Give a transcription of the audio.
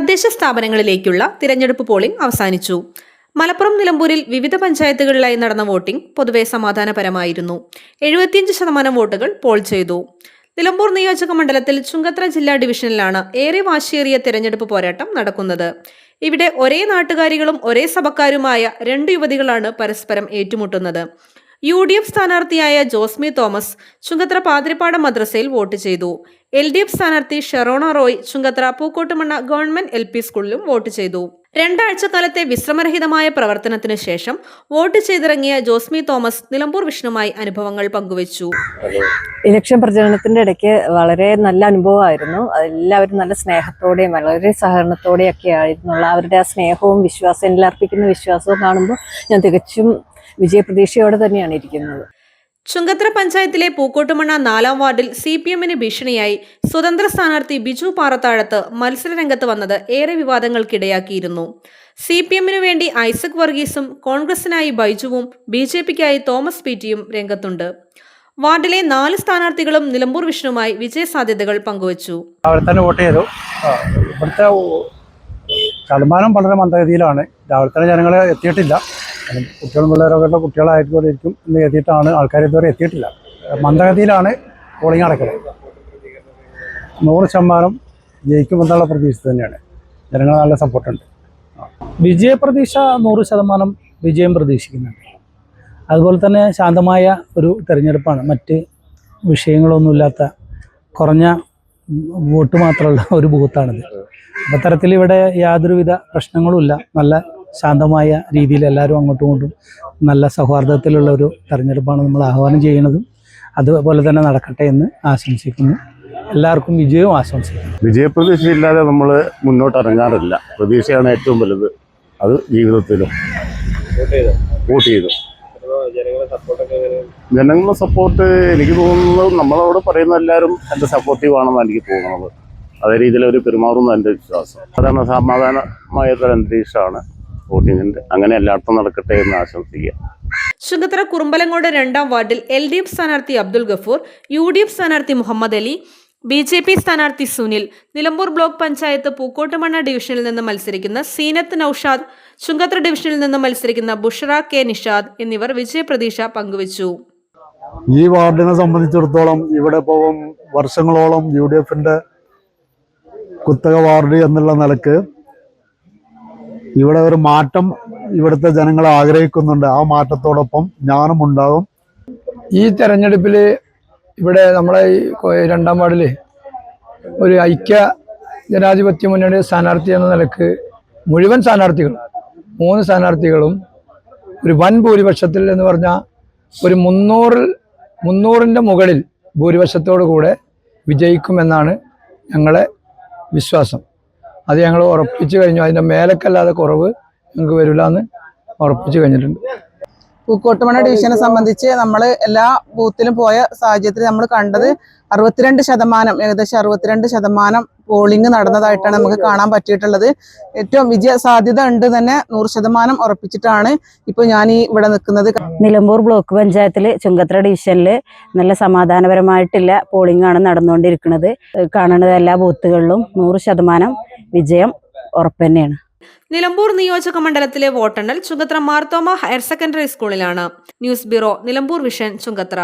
തദ്ദേശ സ്ഥാപനങ്ങളിലേക്കുള്ള തിരഞ്ഞെടുപ്പ് പോളിംഗ് അവസാനിച്ചു. മലപ്പുറം നിലമ്പൂരിൽ വിവിധ പഞ്ചായത്തുകളിലായി നടന്ന വോട്ടിംഗ് പൊതുവെ സമാധാനപരമായിരുന്നു. എഴുപത്തിയഞ്ച് ശതമാനം വോട്ടുകൾ പോൾ ചെയ്തു. നിലമ്പൂർ നിയോജക മണ്ഡലത്തിൽ ചുങ്കത്ര ജില്ലാ ഡിവിഷനിലാണ് ഏറെ വാശിയേറിയ തിരഞ്ഞെടുപ്പ് പോരാട്ടം നടക്കുന്നത്. ഇവിടെ ഒരേ നാട്ടുകാരികളും ഒരേ സഭക്കാരുമായ രണ്ട് യുവതികളാണ് പരസ്പരം ഏറ്റുമുട്ടുന്നത്. യു ഡി എഫ് സ്ഥാനാർത്ഥിയായ ജോസ്മി തോമസ് ചുങ്കത്ര പാതിരിപ്പാടം മദ്രസയിൽ വോട്ട് ചെയ്തു. എൽ ഡി എഫ് സ്ഥാനാർത്ഥി Sherona Roy Chungathara Pookkottumanna government L P സ്കൂളിലും വോട്ട് ചെയ്തു. രണ്ടാഴ്ച കാലത്തെ വിശ്രമരഹിതമായ പ്രവർത്തനത്തിന് ശേഷം വോട്ട് ചെയ്തിറങ്ങിയ ജോസ്മി തോമസ് നിലമ്പൂർ വിഷ്ണുമായി അനുഭവങ്ങൾ പങ്കുവച്ചു. ഇലക്ഷൻ പ്രചരണത്തിന്റെ ഇടയ്ക്ക് വളരെ നല്ല അനുഭവമായിരുന്നു. എല്ലാവരും നല്ല സ്നേഹത്തോടെയും വളരെ സഹകരണത്തോടെയും ഒക്കെ ആയിരുന്നുള്ള അവരുടെ ആ സ്നേഹവും വിശ്വാസവും എന്നിൽ അർപ്പിക്കുന്ന വിശ്വാസവും കാണുമ്പോൾ ഞാൻ തികച്ചും വിജയപ്രതീക്ഷയോടെ തന്നെയാണ് ഇരിക്കുന്നത്. ചുങ്കത്ര പഞ്ചായത്തിലെ പൂക്കോട്ടുമണ്ണ നാലാം വാർഡിൽ സി പി എമ്മിന് ഭീഷണിയായി സ്വതന്ത്ര സ്ഥാനാർത്ഥി ബിജു പാറത്താഴത്ത് മത്സരരംഗത്ത് വന്നത് ഏറെ വിവാദങ്ങൾക്കിടയാക്കിയിരുന്നു. സി പി എമ്മിനു വേണ്ടി ഐസക് വർഗീസും കോൺഗ്രസിനായി ബൈജുവും ബി ജെ പിക്കായി തോമസ് പീറ്റിയും രംഗത്തുണ്ട്. വാർഡിലെ നാല് സ്ഥാനാർത്ഥികളും നിലമ്പൂർ വിഷ്ണുമായി പങ്കുവച്ചു. വോട്ട് ചെയ്തു. ആ, ഇവിടുത്തെ ഓ- ശതമാനം വളരെ മന്ദഗതിയിലാണ്. രാവിലെ തന്നെ ജനങ്ങളെ എത്തിയിട്ടില്ല. കുട്ടികളും പിള്ളേരൊക്കെ കുട്ടികളായിട്ടുകൊണ്ടിരിക്കും എന്ന് എത്തിയിട്ടാണ് ആൾക്കാർ ഇതുവരെ എത്തിയിട്ടില്ല. മന്ദഗതിയിലാണ് പോളിംഗ് നടക്കുന്നത്. നൂറ് ശതമാനം ജയിക്കുമെന്നുള്ള പ്രതീക്ഷ തന്നെയാണ്. ജനങ്ങൾ നല്ല സപ്പോർട്ടുണ്ട് വിജയപ്രതീക്ഷ നൂറ് ശതമാനം വിജയം പ്രതീക്ഷിക്കുന്നുണ്ട്. അതുപോലെ തന്നെ ശാന്തമായ ഒരു തെരഞ്ഞെടുപ്പാണ്. മറ്റ് വിഷയങ്ങളൊന്നുമില്ലാത്ത കുറഞ്ഞ വോട്ട് മാത്രമുള്ള ഒരു ബൂത്താണിത്. അത്തരത്തിൽ ഇവിടെ യാതൊരുവിധ പ്രശ്നങ്ങളുമില്ല. നല്ല ശാന്തമായ രീതിയിൽ എല്ലാവരും അങ്ങോട്ടും ഇങ്ങോട്ടും നല്ല സൗഹാർദ്ദത്തിലുള്ള ഒരു തെരഞ്ഞെടുപ്പാണ് നമ്മൾ ആഹ്വാനം ചെയ്യുന്നതും. അതുപോലെ തന്നെ നടക്കട്ടെ എന്ന് ആശംസിക്കുന്നു. എല്ലാവർക്കും വിജയവും ആശംസിക്കുന്നു വിജയപ്രതീക്ഷയില്ലാതെ നമ്മൾ മുന്നോട്ട് ഇറങ്ങാറില്ല പ്രതീക്ഷയാണ് ഏറ്റവും വലുത്. അത് ജീവിതത്തിലും വോട്ട് ചെയ്തു. ജനങ്ങളുടെ സപ്പോർട്ട് എനിക്ക് തോന്നുന്നത് നമ്മളോട് പറയുന്ന എല്ലാവരും എന്റെ സപ്പോർട്ടീവ് ആണെന്നാണ് എനിക്ക് തോന്നുന്നത്. അതേ രീതിയിൽ അവർ പെരുമാറുന്ന എന്റെ വിശ്വാസം. അതാണ് സമാധാനമായ ഒരു അന്തരീക്ഷമാണ്. വോട്ടിങ്ങിന്റെ അങ്ങനെ എല്ലായിടത്തും നടക്കട്ടെ എന്ന് ആശംസിക്കുക. ചുങ്കത്തറ കുറുമ്പലങ്ങോട് രണ്ടാം വാർഡിൽ എൽ ഡി എഫ് സ്ഥാനാർത്ഥി Abdul Gafoor U D F സ്ഥാനാർത്ഥി Muhammad Ali B J P സ്ഥാനാർത്ഥി സുനിൽ നിലമ്പൂർ ബ്ലോക്ക് പഞ്ചായത്ത് പൂക്കോട്ടുമണ്ണ ഡിവിഷനിൽ നിന്ന് മത്സരിക്കുന്ന സീനത്ത് നൌഷാദ് ചുങ്കത്ര ഡിവിഷനിൽ നിന്ന് മത്സരിക്കുന്ന ബുഷറ കെ നിഷാദ് എന്നിവർ വിജയപ്രതീക്ഷ പങ്കുവച്ചു. ഈ വാർഡിനെ സംബന്ധിച്ചിടത്തോളം ഇവിടെ ഇപ്പോൾ വർഷങ്ങളോളം യു ഡി എഫിന്റെ കുത്തക വാർഡ് എന്നുള്ള നിലയ്ക്ക് ഇവിടെ ഒരു മാറ്റം ഇവിടുത്തെ ജനങ്ങൾ ആഗ്രഹിക്കുന്നുണ്ട്. ആ മാറ്റത്തോടൊപ്പം ഞാനും ഉണ്ടാകും ഈ തെരഞ്ഞെടുപ്പിൽ ഇവിടെ നമ്മളെ ഈ രണ്ടാം വാർഡിൽ ഒരു ഐക്യ ജനാധിപത്യ മുന്നണി സ്ഥാനാർത്ഥി എന്ന നിലയ്ക്ക് മുഴുവൻ സ്ഥാനാർത്ഥികൾ മൂന്ന് സ്ഥാനാർത്ഥികളും ഒരു വൻ ഭൂരിപക്ഷത്തിൽ എന്ന് പറഞ്ഞാൽ ഒരു മുന്നൂറിൽ മുന്നൂറിന്റെ മുകളിൽ ഭൂരിപക്ഷത്തോടു കൂടെ വിജയിക്കുമെന്നാണ് ഞങ്ങളെ വിശ്വാസം. അത് ഞങ്ങൾ ഉറപ്പിച്ചു കഴിഞ്ഞു. അതിന്റെ മേലക്കല്ലാതെ കുറവ് ഞങ്ങൾക്ക് വരില്ല എന്ന് ഉറപ്പിച്ചു കഴിഞ്ഞിട്ടുണ്ട്. പൂക്കോട്ടുമണ ഡിവിഷനെ സംബന്ധിച്ച് നമ്മൾ എല്ലാ ബൂത്തിലും പോയ സാഹചര്യത്തിൽ നമ്മൾ കണ്ടത് അറുപത്തിരണ്ട് ശതമാനം ഏകദേശം അറുപത്തിരണ്ട് ശതമാനം പോളിംഗ് നടന്നതായിട്ടാണ് നമുക്ക് കാണാൻ പറ്റിയിട്ടുള്ളത്. ഏറ്റവും വിജയ സാധ്യത ഉണ്ട് തന്നെ നൂറ് ശതമാനം ഉറപ്പിച്ചിട്ടാണ് ഇപ്പോൾ ഞാൻ ഈ ഇവിടെ നിൽക്കുന്നത്. നിലമ്പൂർ ബ്ലോക്ക് പഞ്ചായത്തിൽ ചുങ്കത്ര ഡിവിഷനിൽ നല്ല സമാധാനപരമായിട്ടുള്ള പോളിംഗ് ആണ് നടന്നുകൊണ്ടിരിക്കുന്നത്. കാണുന്നത് എല്ലാ ബൂത്തുകളിലും നൂറ് ശതമാനം വിജയം ഉറപ്പ് തന്നെയാണ് നിലമ്പൂർ നിയോജക മണ്ഡലത്തിലെ വോട്ടെണ്ണൽ ചുങ്കത്ര മാർത്തോമ ഹയർ സെക്കൻഡറി സ്കൂളിലാണ്. News bureau Nilambur vision Chungathara.